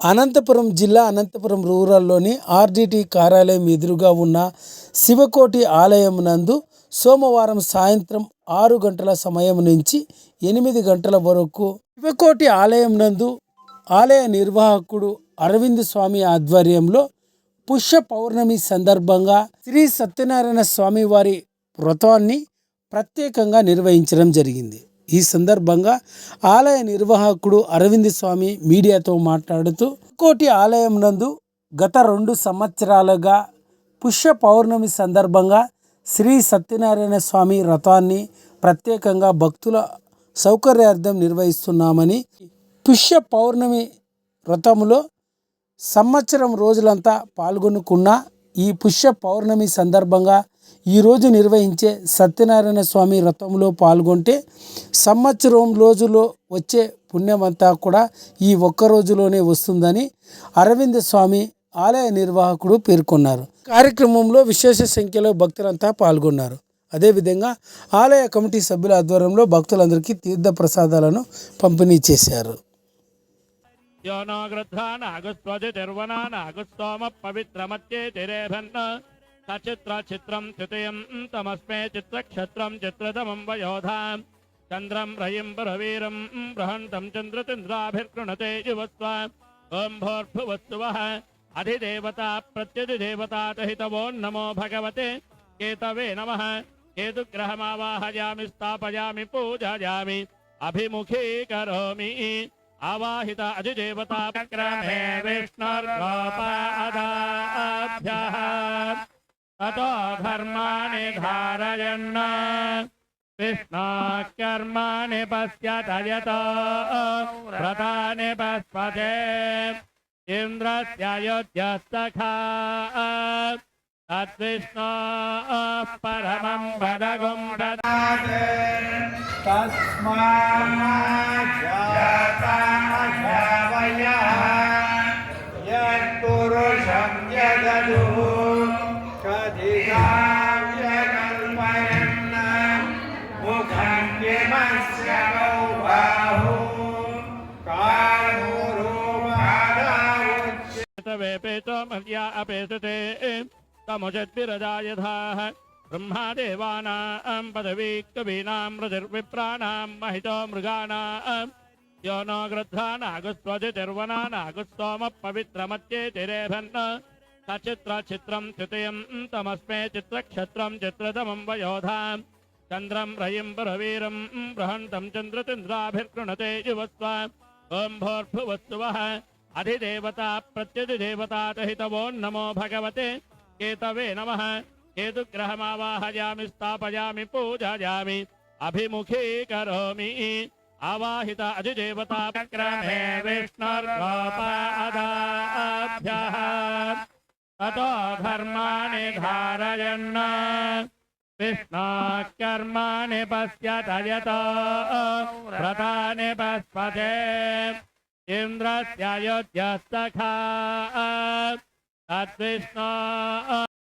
అనంతపురం జిల్లా అనంతపురం రూరల్లోని ఆర్డిటి కార్యాలయం ఎదురుగా ఉన్న శివకోటి ఆలయం నందు సోమవారం సాయంత్రం ఆరు గంటల సమయం నుంచి ఎనిమిది గంటల వరకు శివకోటి ఆలయం నందు ఆలయ నిర్వాహకుడు అరవింద్ స్వామి ఆధ్వర్యంలో పుష్య పౌర్ణమి సందర్భంగా శ్రీ సత్యనారాయణ స్వామి వారి వ్రతాన్ని ప్రత్యేకంగా నిర్వహించడం జరిగింది. ఈ సందర్భంగా ఆలయ నిర్వాహకుడు అరవింద్ స్వామి మీడియాతో మాట్లాడుతూ కోటి ఆలయం నందు గత రెండు సంవత్సరాలుగా పుష్య పౌర్ణమి సందర్భంగా శ్రీ సత్యనారాయణ స్వామి వ్రతాన్ని ప్రత్యేకంగా భక్తుల సౌకర్యార్థం నిర్వహిస్తున్నామని పుష్య పౌర్ణమి వ్రతంలో సంవత్సరం రోజులంతా పాల్గొనుకున్న ఈ పుష్య పౌర్ణమి సందర్భంగా ఈరోజు నిర్వహించే సత్యనారాయణ స్వామి వ్రతంలో పాల్గొంటే సంవత్సరం రోజులో వచ్చే పుణ్యమంతా కూడా ఈ ఒక్క రోజులోనే వస్తుందని అరవింద స్వామి ఆలయ నిర్వాహకుడు పేర్కొన్నారు. కార్యక్రమంలో విశేష సంఖ్యలో భక్తులంతా పాల్గొన్నారు. అదేవిధంగా ఆలయ కమిటీ సభ్యుల ఆధ్వర్యంలో భక్తులందరికీ తీర్థ ప్రసాదాలను పంపిణీ చేశారు. यो सचित्र चित्रम तृतीयम् तमस्मे चित्र चित्रक्षत्रम् चित्रतमम् वयोधा। चंद्रम चन्द्रम् रयिम् ब्रवीरम् चंद्र चन्द्रचन्द्राभिर्गृणते युवस्व। ॐ भोर्भुवत्सुवः। अधिदेवता प्रत्यधिदेवतातहितवो नमो भगवते। केतवे नमः। केतुग्रहमावाहयामि, स्थापयामि, पूजयामि। अभिमुखी अभिमुखीकरोमि आवाहित अधिदेवता विष्णुर्गोपा। ततो धर्माणि धारयन् विष्णोः कर्माणि पश्यत यतो व्रतानि पस्पते इन्द्रस्य योध्यस्तखा तद्विष्णोः परमं पदगुं ददात् यत्पुरुषं विष्णवे पेतोमह्या अपेतते। तमुषद्भिरजायथाः ब्रह्मादेवानाम् पदवी कवीनाम् रतिर्विप्राणाम् महितो मृगाणाम् यो नो ग्रद्धा नागुस्त्वतिर्वना नागुस्तोमः पवित्रमत्येतिरेभन् सचित्रचित्रम् चितयम् तमस्मे चित्रक्षत्रम् चित्रतमम् वयोधाम्। चन्द्रम् रयिम् ब्रवीरम् बृहन्तम् चन्द्रचन्द्राभिर्गृणते युवस्व। ओम् भोर्भुवस्तुवः अधिदेवता प्रत्यधिदेवता हितवो नमो भगवते। केतवे नमः। केतुग्रहमावाहयामि, स्थापयामि, पूजयामि, अभिमुखीकरोमि। आवाहित अधिदेवता क्रमे विष्णुर्गोपादाभ्यः। ततो धर्माणि धारयन्। विष्णोः कर्माणि पश्यत यतो। व्रतानि पस्पते इन्द्रस्य योध्यस्तखा तद्विष्णो